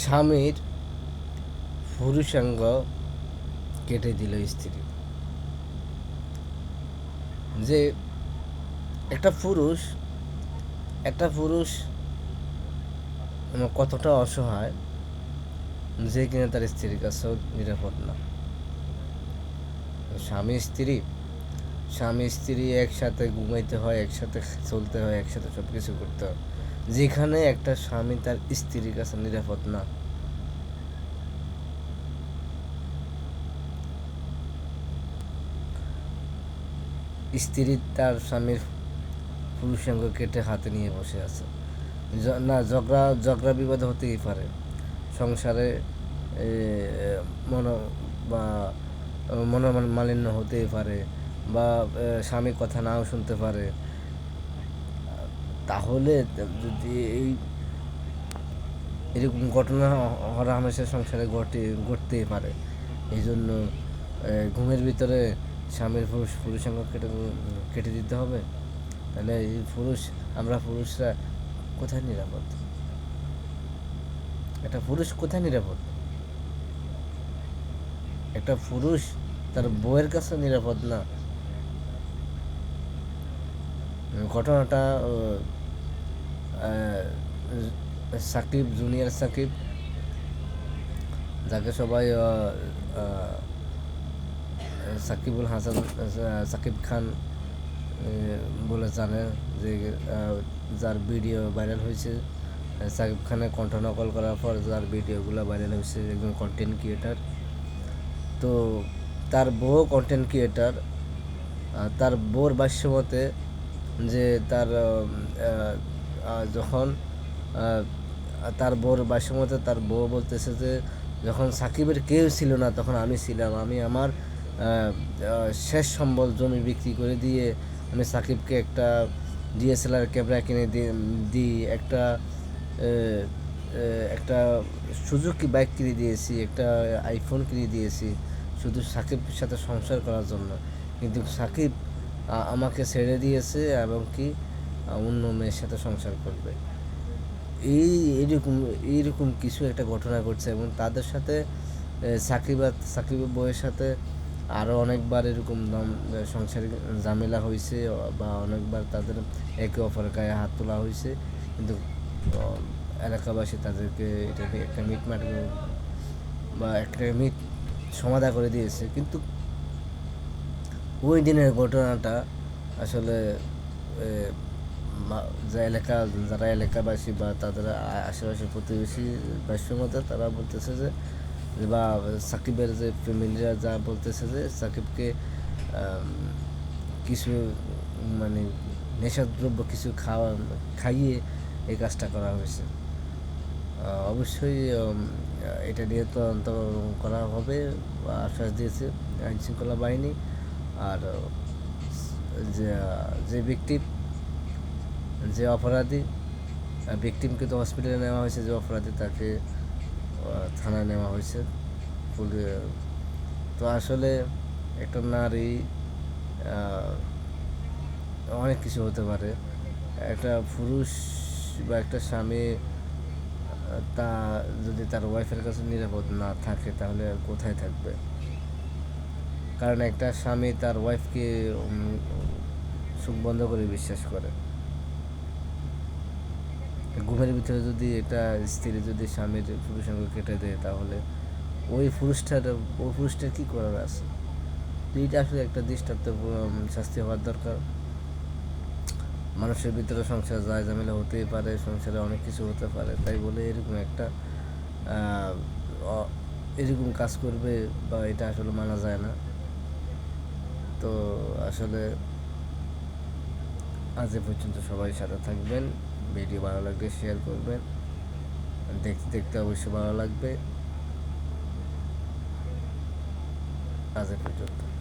স্বামীর পুরুষাঙ্গ কেটে দিল স্ত্রী। যে একটা পুরুষ একটা পুরুষ কতটা অসহায় যে কিনা তার স্ত্রীর কাছেও নিরাপদ না। স্বামী, স্ত্রী স্বামী, স্ত্রী একসাথে ঘুমাইতে হয়, একসাথে চলতে হয়, একসাথে সব কিছু করতে হয়। যেখানে একটা স্বামী তার স্ত্রীর কাছে নিরাপদ না। স্ত্রী তার স্বামীর পুরুষাঙ্গ কেটে হাতে নিয়ে বসে আছে। না, ঝগড়া ঝগড়া বিবাদ হতেই পারে। সংসারে মন, বা, মনোমালিন্য হতেই পারে, বা স্বামী কথা নাও শুনতে পারে। তাহলে যদি এই এরকম ঘটনা হরা হামেশা সংসারে ঘটে, ঘটতেই পারে। এই জন্য ঘুমের ভিতরে স্বামীর পুরুষ পুরুষাঙ্গ কেটে কেটে দিতে হবে। তাহলে এই পুরুষ, আমরা পুরুষরা কোথায় নিরাপদ? একটা পুরুষ কোথায় নিরাপদ? একটা পুরুষ তার বউয়ের কাছে নিরাপদ না? ঘটনাটা সাকিব, জুনিয়র সাকিব, যাকে সবাই সাকিবুল হাসান, সাকিব খান বলে জানে যে যার ভিডিও ভাইরাল হয়েছে। সাকিব খানের কণ্ঠ নকল করার পর যার ভিডিওগুলো ভাইরাল হয়েছে একজন কন্টেন্ট ক্রিয়েটার তো তার বউ কন্টেন্ট ক্রিয়েটার তার বউর ভাষ্য মতে যে তার যখন তার বউর ভাষ্য মতে তার বউ বলতেছে যে, যখন সাকিবের কেউ ছিল না, তখন আমি ছিলাম। আমি আমার শেষ সম্বল জমি বিক্রি করে দিয়ে আমি সাকিবকে একটা ডিএসএলআর ক্যামেরা কিনে দিই, একটা একটা সুজুকি বাইক কিনে দিয়েছি, একটা আইফোন কিনে দিয়েছি, শুধু সাকিবের সাথে সংসার করার জন্য। কিন্তু সাকিব আমাকে ছেড়ে দিয়েছে এবং কি অন্য মেয়ের সাথে সংসার করবে। এই এরকম এইরকম কিছু একটা ঘটনা ঘটছে এবং তাদের সাথে সাকিব সাকিবের বউয়ের সাথে আরও অনেকবার এরকম সংসারে ঝামেলা হয়েছে বা অনেকবার তাদের একে অপরের গায়ে হাত তোলা হয়েছে কিন্তু এলাকাবাসী তাদেরকে এটাকে একটা মিটমাট বা একটা মিট সমাধা করে দিয়েছে। কিন্তু ওই দিনের ঘটনাটা আসলে যা এলাকা, যারা এলাকাবাসী বা তাদের আ- আশেপাশের প্রতিবেশী বাসীর মধ্যে, তারা বলতেছে যে বা সাকিবের যে ফ্যামিলিরা যা বলতেছে যে, সাকিবকে কিছু মানে নেশাদ্রব্য কিছু খাওয়া, খাইয়ে এই কাজটা করা হয়েছে। অবশ্যই এটা নিয়ে তদন্ত করা হবে বা আশ্বাস দিয়েছে আইন শৃঙ্খলা বাহিনী। আর, যে যে ব্যক্তি যে অপরাধী ভিকটিমকে তো হসপিটালে নেওয়া হয়েছে, যে অপরাধী তাকে থানায় নেওয়া হয়েছে তো আসলে একটা নারী অনেক কিছু হতে পারে। একটা পুরুষ বা একটা স্বামী তা যদি তার ওয়াইফের কাছে নিরাপদ না থাকে, তাহলে কোথায় থাকবে? কারণ একটা স্বামী তার ওয়াইফকে সুখ বন্ধ করে বিশ্বাস করে। ঘুমের ভিতরে যদি এটা স্ত্রী যদি স্বামীর পুরুষাঙ্গ কেটে দেয়, তাহলে ওই পুরুষটার ওই পুরুষটার কী করার আছে? এইটা আসলে একটা দৃষ্টান্ত শাস্তি হওয়ার দরকার। মানুষের ভিতরে সংসার যায় ঝামেলা হতেই পারে, সংসারে অনেক কিছু হতে পারে, তাই বলে এরকম একটা এরকম কাজ করবে বা এটা আসলে মানা যায় না। তো আসলে আজ এ পর্যন্ত সবাই সাথে থাকবেন। ভিডিও ভালো লাগলে শেয়ার করবেন। দেখতে দেখতে অবশ্যই ভালো লাগবে। আজ পর্যন্ত।